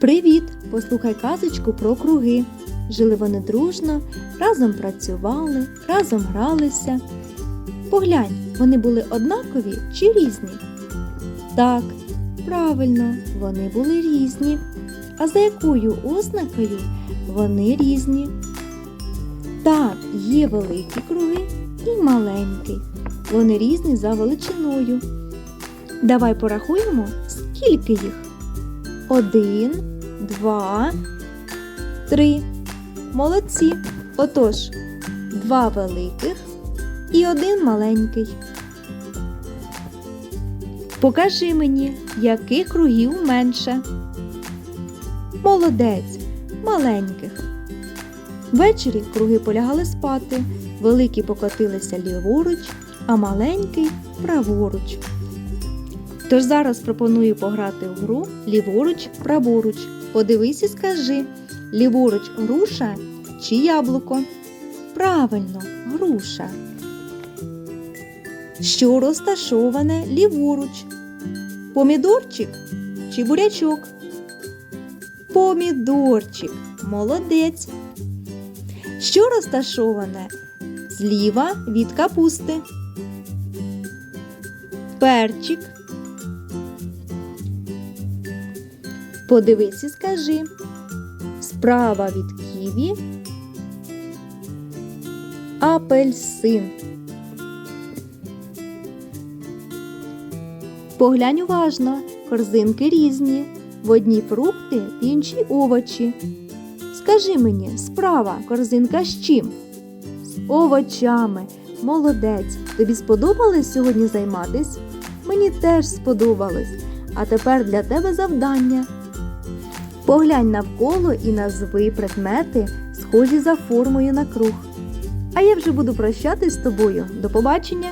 Привіт! Послухай казочку про круги. Жили вони дружно, разом працювали, разом гралися. Поглянь, вони були однакові чи різні? Так, правильно, вони були різні. А за якою ознакою вони різні? Так, є великі круги і маленькі. Вони різні за величиною. Давай порахуємо, скільки їх. Один, два, три. Молодці. Отож, два великих і один маленький. Покажи мені, яких кругів менше. Молодець, маленьких. Ввечері круги полягали спати, великі покотилися ліворуч, а маленький праворуч. Тож зараз пропоную пограти в гру ліворуч, праворуч. Подивись і скажи, ліворуч груша чи яблуко? Правильно, груша. Що розташоване ліворуч? Помідорчик чи бурячок? Помідорчик. Молодець. Що розташоване зліва від капусти? Перчик. Подивись і скажи. Справа від ківі. Апельсин. Поглянь уважно, корзинки різні. В одній фрукти, в іншій овочі. Скажи мені, справа корзинка з чим? З овочами. Молодець. Тобі сподобалось сьогодні займатись? Мені теж сподобалось. А тепер для тебе завдання. Поглянь навколо і назви предмети, схожі за формою на круг. А я вже буду прощатись з тобою. До побачення!